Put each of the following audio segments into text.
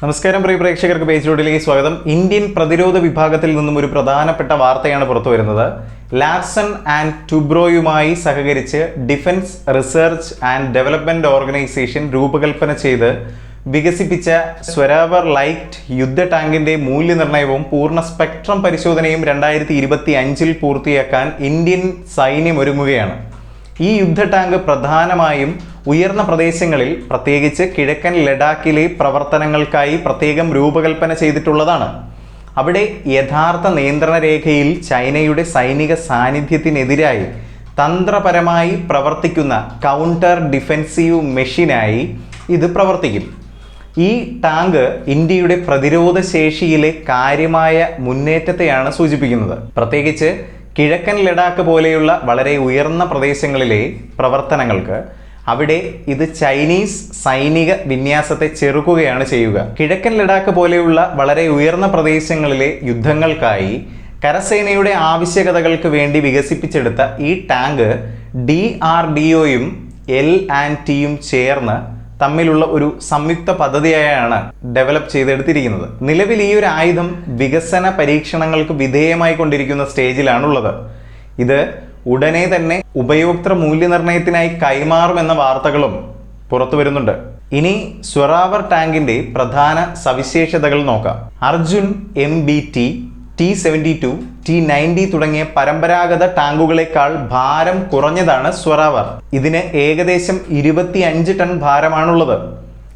നമസ്കാരം പ്രിയ പ്രേക്ഷകർക്ക് പേജ് റോഡിലേക്ക് സ്വാഗതം. ഇന്ത്യൻ പ്രതിരോധ വിഭാഗത്തിൽ നിന്നും ഒരു പ്രധാനപ്പെട്ട വാർത്തയാണ് പുറത്തു വരുന്നത്. ലാർസൺ ആൻഡ് ടുബ്രോയുമായി സഹകരിച്ച് defence research and development organisation രൂപകൽപ്പന ചെയ്ത് വികസിപ്പിച്ച സ്വരാവർ ലൈറ്റ് യുദ്ധ ടാങ്കിന്റെ മൂല്യനിർണയവും പൂർണ സ്പെക്ട്രം പരിശോധനയും രണ്ടായിരത്തി ഇരുപത്തി അഞ്ചിൽ പൂർത്തിയാക്കാൻ ഇന്ത്യൻ സൈന്യം ഒരുങ്ങുകയാണ്. ഈ യുദ്ധ ടാങ്ക് പ്രധാനമായും ഉയർന്ന പ്രദേശങ്ങളിൽ പ്രത്യേകിച്ച് കിഴക്കൻ ലഡാക്കിലെ പ്രവർത്തനങ്ങൾക്കായി പ്രത്യേകം രൂപകൽപ്പന ചെയ്തിട്ടുള്ളതാണ്. അവിടെ യഥാർത്ഥ നിയന്ത്രണ രേഖയിൽ ചൈനയുടെ സൈനിക സാന്നിധ്യത്തിനെതിരായി തന്ത്രപരമായി പ്രവർത്തിക്കുന്ന കൗണ്ടർ ഡിഫെൻസീവ് മെഷീനായി ഇത് പ്രവർത്തിക്കും. ഈ ടാങ്ക് ഇന്ത്യയുടെ പ്രതിരോധ ശേഷിയിലെ കാര്യമായ മുന്നേറ്റത്തെയാണ് സൂചിപ്പിക്കുന്നത്. പ്രത്യേകിച്ച് കിഴക്കൻ ലഡാക്ക് പോലെയുള്ള വളരെ ഉയർന്ന പ്രദേശങ്ങളിലെ പ്രവർത്തനങ്ങൾക്ക് അവിടെ ഇത് ചൈനീസ് സൈനിക വിന്യാസത്തെ ചെറുക്കുകയാണ് ചെയ്യുക. കിഴക്കൻ ലഡാക്ക് പോലെയുള്ള വളരെ ഉയർന്ന പ്രദേശങ്ങളിലെ യുദ്ധങ്ങൾക്കായി കരസേനയുടെ ആവശ്യകതകൾക്ക് വേണ്ടി വികസിപ്പിച്ചെടുത്ത ഈ ടാങ്ക് ഡി ആർ ഡി ഒയും എൽ ആൻഡ് ടിയും ചേർന്ന് തമ്മിലുള്ള ഒരു സംയുക്ത പദ്ധതിയായാണ് ഡെവലപ്പ് ചെയ്തെടുത്തിരിക്കുന്നത്. നിലവിൽ ഈ ഒരു ആയുധം വികസന പരീക്ഷണങ്ങൾക്ക് വിധേയമായി കൊണ്ടിരിക്കുന്ന സ്റ്റേജിലാണുള്ളത്. ഇത് ഉടനെ തന്നെ ഉപയോക്തൃ മൂല്യനിർണയത്തിനായി കൈമാറുമെന്ന വാർത്തകളും പുറത്തു വരുന്നുണ്ട്. ഇനി സ്വറാവർ ടാങ്കിന്റെ പ്രധാന സവിശേഷതകൾ നോക്കാം. Arjun M B T T seventy two T ninety തുടങ്ങിയ പരമ്പരാഗത ടാങ്കുകളെക്കാൾ ഭാരം കുറഞ്ഞതാണ് സ്വറാവർ. ഇതിന് ഏകദേശം ഇരുപത്തി അഞ്ച് ടൺ ഭാരമാണുള്ളത്.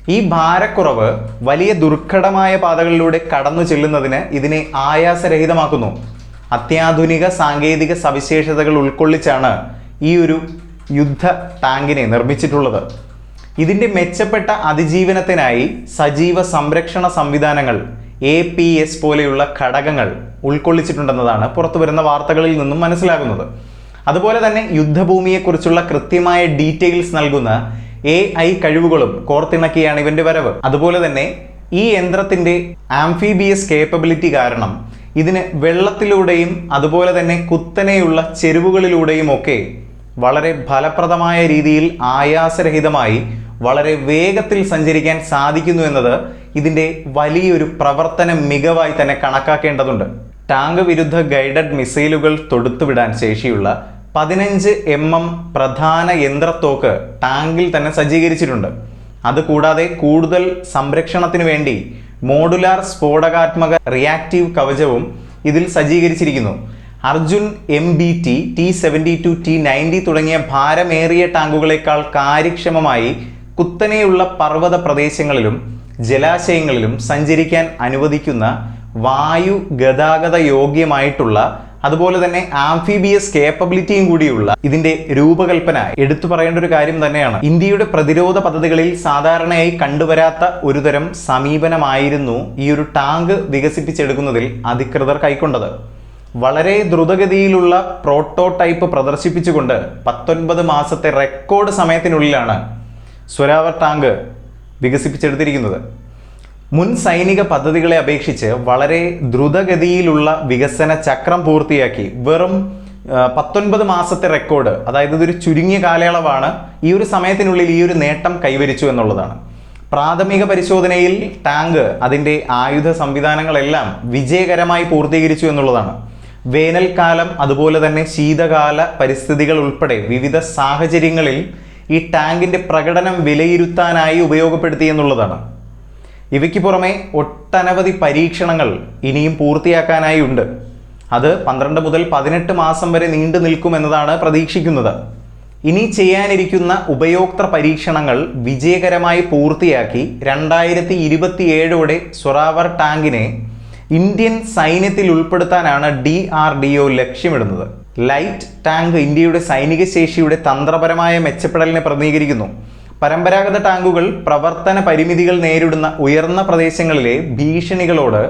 ഈ ഭാരക്കുറവ് വലിയ ദുർഘടമായ പാതകളിലൂടെ കടന്നു ചെല്ലുന്നതിന് ഇതിനെ ആയാസരഹിതമാക്കുന്നു. അത്യാധുനിക സാങ്കേതിക സവിശേഷതകൾ ഉൾക്കൊള്ളിച്ചാണ് ഈ ഒരു യുദ്ധ ടാങ്കിനെ നിർമ്മിച്ചിട്ടുള്ളത്. ഇതിന്റെ മെച്ചപ്പെട്ട അതിജീവനത്തിനായി സജീവ സംരക്ഷണ സംവിധാനങ്ങൾ എ പി എസ് പോലെയുള്ള ഘടകങ്ങൾ ഉൾക്കൊള്ളിച്ചിട്ടുണ്ടെന്നതാണ് പുറത്തുവരുന്ന വാർത്തകളിൽ നിന്നും മനസ്സിലാകുന്നത്. അതുപോലെ തന്നെ യുദ്ധഭൂമിയെക്കുറിച്ചുള്ള കൃത്യമായ ഡീറ്റെയിൽസ് നൽകുന്ന എ ഐ കഴിവുകളും കോർത്തിണക്കിയാണ് ഇവന്റെ വരവ്. അതുപോലെ തന്നെ ഈ യന്ത്രത്തിന്റെ ആംഫിബിയസ് കേപ്പബിലിറ്റി കാരണം ഇതിന് വെള്ളത്തിലൂടെയും അതുപോലെ തന്നെ കുത്തനെയുള്ള ചെരുവുകളിലൂടെയും ഒക്കെ വളരെ ഫലപ്രദമായ രീതിയിൽ ആയാസരഹിതമായി വളരെ വേഗത്തിൽ സഞ്ചരിക്കാൻ സാധിക്കുന്നു എന്നത് ഇതിന്റെ വലിയൊരു പ്രവർത്തന മികവായി തന്നെ കണക്കാക്കേണ്ടതുണ്ട്. ടാങ്ക് വിരുദ്ധ ഗൈഡഡ് മിസൈലുകൾ തൊടുത്തുവിടാൻ ശേഷിയുള്ള പതിനഞ്ച് എം എം പ്രധാന യന്ത്രത്തോക്ക് ടാങ്കിൽ തന്നെ സജ്ജീകരിച്ചിട്ടുണ്ട്. അതുകൂടാതെ കൂടുതൽ സംരക്ഷണത്തിന് വേണ്ടി മോഡുലാർ സ്ഫോടകാത്മക റിയാക്റ്റീവ് കവചവും ഇതിൽ സജ്ജീകരിച്ചിരിക്കുന്നു. Arjun M B T T seventy two T ninety തുടങ്ങിയ ഭാരമേറിയ ടാങ്കുകളേക്കാൾ കാര്യക്ഷമമായി കുത്തനെയുള്ള പർവത പ്രദേശങ്ങളിലും ജലാശയങ്ങളിലും സഞ്ചരിക്കാൻ അനുവദിക്കുന്ന വായു ഗതാഗത യോഗ്യമായിട്ടുള്ള അതുപോലെ തന്നെ ആംഫിബിയസ് കേപ്പബിലിറ്റിയും കൂടിയുള്ള ഇതിന്റെ രൂപകൽപ്പന എടുത്തു പറയേണ്ട ഒരു കാര്യം തന്നെയാണ്. ഇന്ത്യയുടെ പ്രതിരോധ പദ്ധതികളിൽ സാധാരണയായി കണ്ടുവരാത്ത ഒരുതരം സമീപനമായിരുന്നു ഈ ഒരു ടാങ്ക് വികസിപ്പിച്ചെടുക്കുന്നതിൽ അധികൃതർ കൈക്കൊണ്ടത്. വളരെ ദ്രുതഗതിയിലുള്ള പ്രോട്ടോടൈപ്പ് പ്രദർശിപ്പിച്ചുകൊണ്ട് പത്തൊൻപത് മാസത്തെ റെക്കോർഡ് സമയത്തിനുള്ളിലാണ് സ്വരാവർ ടാങ്ക് വികസിപ്പിച്ചെടുത്തിരിക്കുന്നത്. മുൻ സൈനിക പദ്ധതികളെ അപേക്ഷിച്ച് വളരെ ദ്രുതഗതിയിലുള്ള വികസന ചക്രം പൂർത്തിയാക്കി. വെറും പത്തൊൻപത് മാസത്തെ റെക്കോർഡ് അതായത് ഇതൊരു ചുരുങ്ങിയ കാലയളവാണ് ഈ ഒരു സമയത്തിനുള്ളിൽ ഈ ഒരു നേട്ടം കൈവരിച്ചു എന്നുള്ളതാണ്. പ്രാഥമിക പരിശോധനയിൽ ടാങ്ക് അതിന്റെ ആയുധ സംവിധാനങ്ങളെല്ലാം വിജയകരമായി പൂർത്തീകരിച്ചു എന്നുള്ളതാണ്. വേനൽക്കാലം അതുപോലെ തന്നെ ശീതകാല പരിസ്ഥിതികൾ ഉൾപ്പെടെ വിവിധ സാഹചര്യങ്ങളിൽ ഈ ടാങ്കിന്റെ പ്രകടനം വിലയിരുത്താനായി ഉപയോഗപ്പെടുത്തി എന്നുള്ളതാണ്. ഇവയ്ക്ക് പുറമെ ഒട്ടനവധി പരീക്ഷണങ്ങൾ ഇനിയും പൂർത്തിയാക്കാനായി ഉണ്ട് അത് പന്ത്രണ്ട് മുതൽ പതിനെട്ട് മാസം വരെ നീണ്ടു നിൽക്കുമെന്നതാണ് പ്രതീക്ഷിക്കുന്നത്. ഇനി ചെയ്യാനിരിക്കുന്ന ഉപയോക്തൃ പരീക്ഷണങ്ങൾ വിജയകരമായി പൂർത്തിയാക്കി രണ്ടായിരത്തി ഇരുപത്തിയേഴോടെ സൊറാവർ ടാങ്കിനെ ഇന്ത്യൻ സൈന്യത്തിൽ ഉൾപ്പെടുത്താനാണ് ഡി ആർ ഡി ഒ ലക്ഷ്യമിടുന്നത്. ലൈറ്റ് ടാങ്ക് ഇന്ത്യയുടെ സൈനിക ശേഷിയുടെ തന്ത്രപരമായ മെച്ചപ്പെടലിനെ പ്രതിനിധീകരിക്കുന്നു. പരമ്പരാഗത ടാങ്കുകൾ പ്രവർത്തന പരിമിതികൾ നേരിടുന്ന ഉയർന്ന പ്രദേശങ്ങളിലെ ഭീഷണികളോട്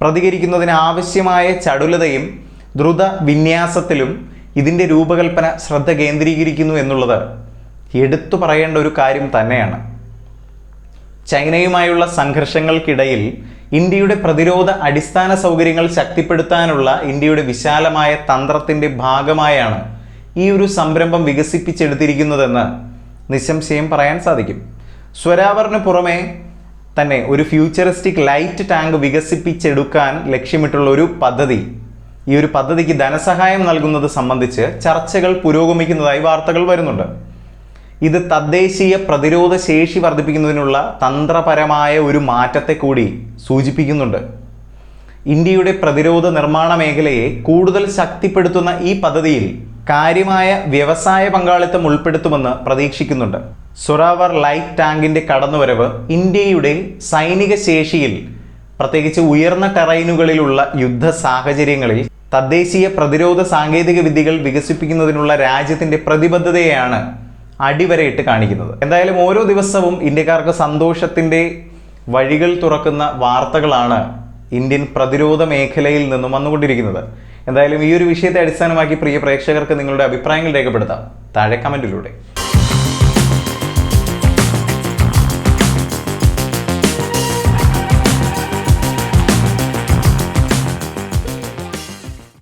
പ്രതികരിക്കുന്നതിന് ആവശ്യമായ ചടുലതയും ദ്രുത വിന്യാസത്തിലും ഇതിന്റെ രൂപകൽപ്പന ശ്രദ്ധ കേന്ദ്രീകരിക്കുന്നു എന്നുള്ളത് എടുത്തു പറയേണ്ട ഒരു കാര്യം തന്നെയാണ്. ചൈനയുമായുള്ള സംഘർഷങ്ങൾക്കിടയിൽ ഇന്ത്യയുടെ പ്രതിരോധ അടിസ്ഥാന സൗകര്യങ്ങൾ ശക്തിപ്പെടുത്താനുള്ള ഇന്ത്യയുടെ വിശാലമായ തന്ത്രത്തിന്റെ ഭാഗമായാണ് ഈ ഒരു സംരംഭം വികസിപ്പിച്ചെടുത്തിരിക്കുന്നതെന്ന് നിസ്സംശയം പറയാൻ സാധിക്കും. സ്വരാവറിന് പുറമെ തന്നെ ഒരു ഫ്യൂച്ചറിസ്റ്റിക് ലൈറ്റ് ടാങ്ക് വികസിപ്പിച്ചെടുക്കാൻ ലക്ഷ്യമിട്ടുള്ള ഒരു പദ്ധതി. ഈ ഒരു പദ്ധതിക്ക് ധനസഹായം നൽകുന്നത് സംബന്ധിച്ച് ചർച്ചകൾ പുരോഗമിക്കുന്നതായി വാർത്തകൾ വരുന്നുണ്ട്. ഇത് തദ്ദേശീയ പ്രതിരോധ ശേഷി വർദ്ധിപ്പിക്കുന്നതിനുള്ള തന്ത്രപരമായ ഒരു മാറ്റത്തെ കൂടി സൂചിപ്പിക്കുന്നുണ്ട്. ഇന്ത്യയുടെ പ്രതിരോധ നിർമ്മാണ മേഖലയെ കൂടുതൽ ശക്തിപ്പെടുത്തുന്ന ഈ പദ്ധതിയിൽ കാര്യമായ വ്യവസായ പങ്കാളിത്തം ഉൾപ്പെടുത്തുമെന്ന് പ്രതീക്ഷിക്കുന്നുണ്ട്. സൊറാവർ ലൈറ്റ് ടാങ്കിന്റെ കടന്നുവരവ് ഇന്ത്യയുടെ സൈനിക ശേഷിയിൽ പ്രത്യേകിച്ച് ഉയർന്ന ടെറൈനുകളിലുള്ള യുദ്ധ സാഹചര്യങ്ങളിൽ തദ്ദേശീയ പ്രതിരോധ സാങ്കേതിക വിദ്യകൾ വികസിപ്പിക്കുന്നതിനുള്ള രാജ്യത്തിന്റെ പ്രതിബദ്ധതയാണ് അടിവരയിട്ട് കാണിക്കുന്നത്. എന്തായാലും ഓരോ ദിവസവും ഇന്ത്യക്കാർക്ക് സന്തോഷത്തിന്റെ വഴികൾ തുറക്കുന്ന വാർത്തകളാണ് ഇന്ത്യൻ പ്രതിരോധ മേഖലയിൽ നിന്നും വന്നുകൊണ്ടിരിക്കുന്നത്. എന്തായാലും ഈ ഒരു വിഷയത്തെ അടിസ്ഥാനമാക്കി പ്രിയ പ്രേക്ഷകർക്ക് നിങ്ങളുടെ അഭിപ്രായങ്ങൾ രേഖപ്പെടുത്താം. താഴെ കമന്റിലൂടെ.